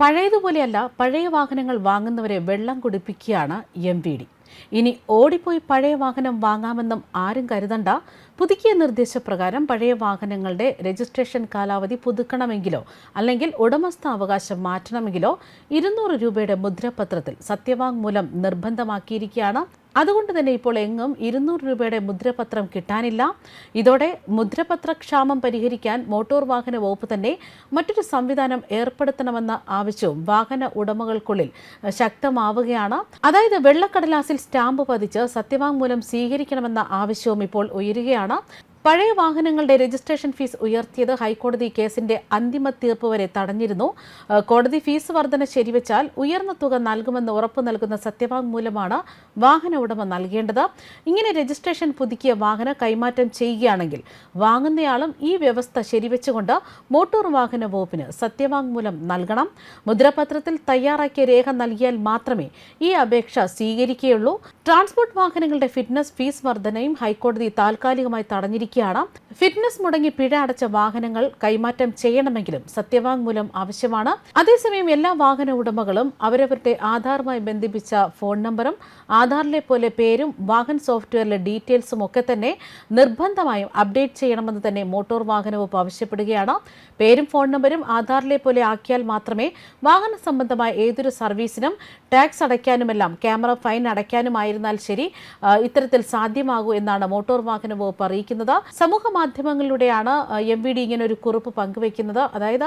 പഴയതുപോലെയല്ല പഴയ വാഹനങ്ങൾ വാങ്ങുന്നവരെ വെള്ളം കുടിപ്പിക്കുകയാണ് എം വി ഡി ഇനി ഓടിപ്പോയി പഴയ വാഹനം വാങ്ങാമെന്നും ആരും കരുതണ്ട. പുതുക്കിയ നിർദ്ദേശപ്രകാരം പഴയ വാഹനങ്ങളുടെ രജിസ്ട്രേഷൻ കാലാവധി പുതുക്കണമെങ്കിലോ അല്ലെങ്കിൽ ഉടമസ്ഥാവകാശം മാറ്റണമെങ്കിലോ ഇരുന്നൂറ് രൂപയുടെ മുദ്രപത്രത്തിൽ സത്യവാങ്മൂലം നിർബന്ധമാക്കിയിരിക്കുകയാണ് അതുകൊണ്ട് തന്നെ ഇപ്പോൾ എങ്ങും ഇരുന്നൂറ് രൂപയുടെ മുദ്രപത്രം കിട്ടാനില്ല. ഇതോടെ മുദ്രപത്രക്ഷാമം പരിഹരിക്കാൻ മോട്ടോർ വാഹന വകുപ്പ് തന്നെ മറ്റൊരു സംവിധാനം ഏർപ്പെടുത്തണമെന്ന ആവശ്യവും വാഹന ഉടമകൾക്കുള്ളിൽ ശക്തമാവുകയാണ്. അതായത് വെള്ളക്കടലാസിൽ സ്റ്റാമ്പ് പതിച്ച് സത്യവാങ്മൂലം സ്വീകരിക്കണമെന്ന ആവശ്യവും ഇപ്പോൾ ഉയരുകയാണ്. പഴയ വാഹനങ്ങളുടെ രജിസ്ട്രേഷൻ ഫീസ് ഉയർത്തിയത് ഹൈക്കോടതി കേസിന്റെ അന്തിമ തീർപ്പ് വരെ തടഞ്ഞിരുന്നു. കോടതി ഫീസ് വർധന ശരിവെച്ചാൽ ഉയർന്ന തുക നൽകുമെന്ന് ഉറപ്പു നൽകുന്ന സത്യവാങ്മൂലമാണ് വാഹന ഉടമ നൽകേണ്ടത്. ഇങ്ങനെ രജിസ്ട്രേഷൻ പുതുക്കിയ വാഹനം കൈമാറ്റം ചെയ്യുകയാണെങ്കിൽ വാങ്ങുന്നയാളും ഈ വ്യവസ്ഥ ശരിവെച്ചുകൊണ്ട് മോട്ടോർ വാഹന വകുപ്പിന് സത്യവാങ്മൂലം നൽകണം. മുദ്രപത്രത്തിൽ തയ്യാറാക്കിയ രേഖ നൽകിയാൽ മാത്രമേ ഈ അപേക്ഷ സ്വീകരിക്കുകയുള്ളൂ. ട്രാൻസ്പോർട്ട് വാഹനങ്ങളുടെ ഫിറ്റ്നസ് ഫീസ് വർധനയും ഹൈക്കോടതി താൽക്കാലികമായി തടഞ്ഞിരിക്കുകയാണ് ഫിറ്റ്നസ് മുടങ്ങി പിഴ അടച്ച വാഹനങ്ങൾ കൈമാറ്റം ചെയ്യണമെങ്കിലും സത്യവാങ്മൂലം ആവശ്യമാണ്. അതേസമയം എല്ലാ വാഹന ഉടമകളും അവരവരുടെ ആധാറുമായി ബന്ധിപ്പിച്ച ഫോൺ നമ്പറും ആധാറിലെ പോലെ പേരും വാഹൻ സോഫ്റ്റ്വെയറിലെ ഡീറ്റെയിൽസും ഒക്കെ തന്നെ നിർബന്ധമായും അപ്ഡേറ്റ് ചെയ്യണമെന്ന് തന്നെ മോട്ടോർ വാഹന വകുപ്പ് ആവശ്യപ്പെടുകയാണ്. പേരും ഫോൺ നമ്പരും ആധാറിലെ പോലെ ആക്കിയാൽ മാത്രമേ വാഹന സംബന്ധമായ ഏതൊരു സർവീസിനും ടാക്സ് അടയ്ക്കാനുമെല്ലാം ക്യാമറ ഫൈൻ അടയ്ക്കാനുമായിരുന്നാൽ ശരി ഇത്തരത്തിൽ സാധ്യമാകൂ എന്നാണ് മോട്ടോർ വാഹന വകുപ്പ് അറിയിക്കുന്നത്. സമൂഹ മാധ്യമങ്ങളിലൂടെയാണ് എം വി ഡി ഇങ്ങനെ ഒരു കുറിപ്പ് പങ്കുവെക്കുന്നത് അതായത്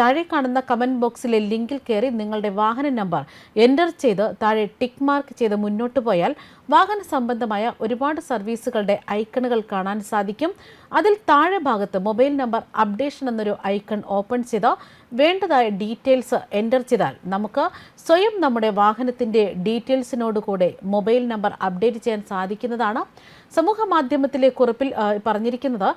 താഴെ കാണുന്ന കമന്റ് ബോക്സിലെ ലിങ്കിൽ കയറി നിങ്ങളുടെ വാഹന നമ്പർ എന്റർ ചെയ്ത് താഴെ ടിക്ക് മാർക്ക് ചെയ്ത് മുന്നോട്ട് പോയാൽ വാഹന സംബന്ധമായ ഒരുപാട് സർവീസുകളുടെ ഐക്കണുകൾ കാണാൻ സാധിക്കും. അതിൽ താഴെ ഭാഗത്ത് മൊബൈൽ നമ്പർ അപ്ഡേഷൻ എന്നൊരു ഐക്കൺ ഓപ്പൺ ചെയ്ത് വേണ്ടതായ ഡീറ്റെയിൽസ് എന്റർ ചെയ്താൽ നമുക്ക് സ്വയം നമ്മുടെ വാഹനത്തിന്റെ ഡീറ്റെയിൽസിനോട് കൂടെ മൊബൈൽ നമ്പർ അപ്ഡേറ്റ് ചെയ്യാൻ സാധിക്കുന്നതാണ്. സമൂഹ മാധ്യമത്തിലെ കുറിപ്പിൽ പറഞ്ഞിരിക്കുന്നത്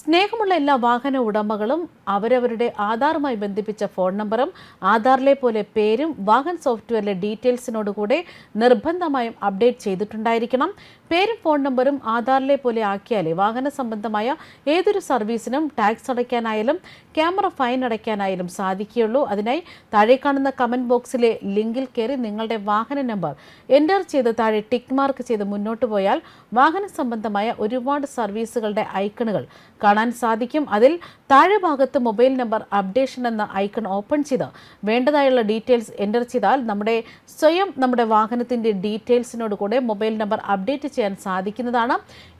സ്നേഹമുള്ള എല്ലാ വാഹന ഉടമകളും അവരവരുടെ ആധാറുമായി ബന്ധിപ്പിച്ച ഫോൺ നമ്പറും ആധാറിലെ പോലെ പേരും വാഹൻ സോഫ്റ്റ്വെയറിലെ ഡീറ്റെയിൽസിനോട് കൂടെ നിർബന്ധമായും അപ്ഡേറ്റ് ചെയ്തിട്ടുണ്ടായിരിക്കണം. പേരും ഫോൺ നമ്പറും ആധാറിലെ പോലെ ആക്കിയാലേ വാഹന സംബന്ധമായ ഏതൊരു സർവീസിനും ടാക്സ് അടയ്ക്കാനായാലും ക്യാമറ ഫൈൻ അടയ്ക്കാനായാലും സാധിക്കുകയുള്ളൂ. അതിനായി താഴെ കാണുന്ന കമന്റ് ബോക്സിലെ ലിങ്കിൽ കയറി നിങ്ങളുടെ വാഹന നമ്പർ എന്റർ ചെയ്ത് താഴെ ടിക്ക് മാർക്ക് ചെയ്ത് മുന്നോട്ട് പോയാൽ വാഹന സംബന്ധമായ ഒരുപാട് സർവീസുകളുടെ ഐക്കണുകൾ കാണാൻ സാധിക്കും. അതിൽ താഴെ ഭാഗത്ത് മൊബൈൽ നമ്പർ അപ്ഡേഷൻ എന്ന ഐക്കൺ ഓപ്പൺ ചെയ്ത് വേണ്ടതായുള്ള ഡീറ്റെയിൽസ് എന്റർ ചെയ്താൽ നമ്മുടെ സ്വയം നമ്മുടെ വാഹനത്തിന്റെ ഡീറ്റെയിൽസിനോട് കൂടെ മൊബൈൽ നമ്പർ അപ്ഡേറ്റ് ചെയ്യാൻ സാധിക്കുന്നതാണ്.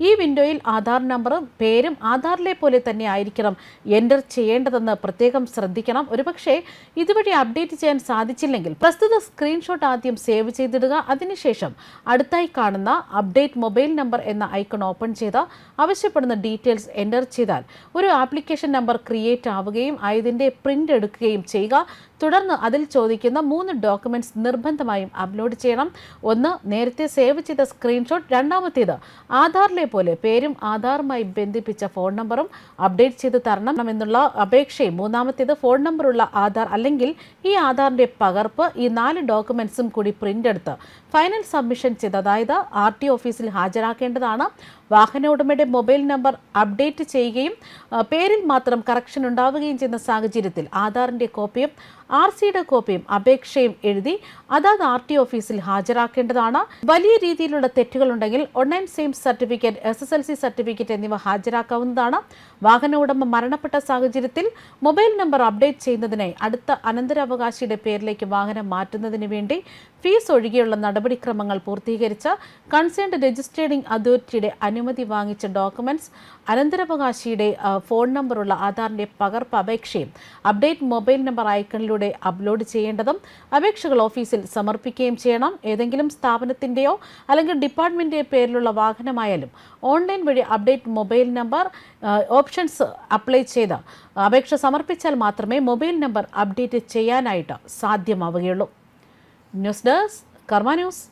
ഈ വിൻഡോയിൽ ആധാർ നമ്പറും പേരും ആധാറിലെ പോലെ തന്നെ ആയിരിക്കണം എന്റർ ചെയ്യേണ്ടതെന്ന് പ്രത്യേകം ശ്രദ്ധിക്കണം. ഒരുപക്ഷെ ഇതുവഴി അപ്ഡേറ്റ് ചെയ്യാൻ സാധിച്ചില്ലെങ്കിൽ പ്രസ്തുത സ്ക്രീൻഷോട്ട് ആദ്യം സേവ് ചെയ്തിടുക. അതിനുശേഷം അടുത്തായി കാണുന്ന അപ്ഡേറ്റ് മൊബൈൽ നമ്പർ എന്ന ഐക്കൺ ഓപ്പൺ ചെയ്ത് ആവശ്യപ്പെടുന്ന ഡീറ്റെയിൽസ് എന്റർ ചെയ്താൽ ഒരു ആപ്ലിക്കേഷൻ നമ്പർ ക്രിയേറ്റ് ആവുകയും ആയതിന്റെ പ്രിന്റ് എടുക്കുകയും ചെയ്യുക. തുടർന്ന് അതിൽ ചോദിക്കുന്ന മൂന്ന് ഡോക്യുമെന്റ്സ് നിർബന്ധമായും അപ്ലോഡ് ചെയ്യണം. ഒന്ന് നേരത്തെ സേവ് ചെയ്ത സ്ക്രീൻഷോട്ട് രണ്ടാമത്തേത് ആധാറിലെ പോലെ പേരും ആധാറുമായി ബന്ധിപ്പിച്ച ഫോൺ നമ്പറും അപ്ഡേറ്റ് ചെയ്ത് തരണം എന്നുള്ള അപേക്ഷയും. മൂന്നാമത്തേത് ഫോൺ നമ്പറുള്ള ആധാർ അല്ലെങ്കിൽ ഈ ആധാറിന്റെ പകർപ്പ് ഈ നാല് ഡോക്യുമെന്റ്സും കൂടി പ്രിന്റ് എടുത്ത് ഫൈനൽ സബ്മിഷൻ ചെയ്ത് അതായത് ആർ ടി ഓഫീസിൽ ഹാജരാക്കേണ്ടതാണ്. വാഹന ഉടമയുടെ മൊബൈൽ നമ്പർ അപ്ഡേറ്റ് ചെയ്യുകയും പേരിൽ മാത്രം കറക്ഷൻ ഉണ്ടാവുകയും ചെയ്യുന്ന സാഹചര്യത്തിൽ ആധാറിന്റെ കോപ്പിയും ആർ സിയുടെ കോപ്പിയും അപേക്ഷയും എഴുതി അതാത് ആർ ടി ഓഫീസിൽ ഹാജരാക്കേണ്ടതാണ്. വലിയ രീതിയിലുള്ള തെറ്റുകളുണ്ടെങ്കിൽ online same certificate S S L C certificate എന്നിവ ഹാജരാക്കാവുന്നതാണ്. വാഹന ഉടമ മരണപ്പെട്ട സാഹചര്യത്തിൽ മൊബൈൽ നമ്പർ അപ്ഡേറ്റ് ചെയ്യുന്നതിനായി അടുത്ത അനന്തരാവകാശിയുടെ പേരിലേക്ക് വാഹനം മാറ്റുന്നതിന് വേണ്ടി ഫീസ് ഒഴികെയുള്ള നടപടിക്രമങ്ങൾ പൂർത്തീകരിച്ച് കൺസേൺഡ് രജിസ്ട്രേഡിംഗ് അതോറിറ്റിയുടെ അനുമതി വാങ്ങിച്ച ഡോക്യുമെന്റ്സ് അനന്തരാവകാശിയുടെ ഫോൺ നമ്പറുള്ള ആധാറിന്റെ പകർപ്പ് അപേക്ഷയും അപ്ഡേറ്റ് മൊബൈൽ നമ്പർ ഐക്കണിലൂടെ അപ്ലോഡ് ചെയ്യേണ്ടതും അപേക്ഷകൾ ഓഫീസിൽ സമർപ്പിക്കുകയും ചെയ്യണം. ഏതെങ്കിലും സ്ഥാപനത്തിന്റെയോ അല്ലെങ്കിൽ ഡിപ്പാർട്ട്മെന്റിന്റെ പേരിലുള്ള വാഹനമായാലും ഓൺലൈൻ വഴി update mobile number options apply ചെയ്ത് അപേക്ഷ സമർപ്പിച്ചാൽ മാത്രമേ മൊബൈൽ നമ്പർ അപ്ഡേറ്റ് ചെയ്യാനായിട്ട് സാധ്യമാവുകയുള്ളൂ. News desk Karma news.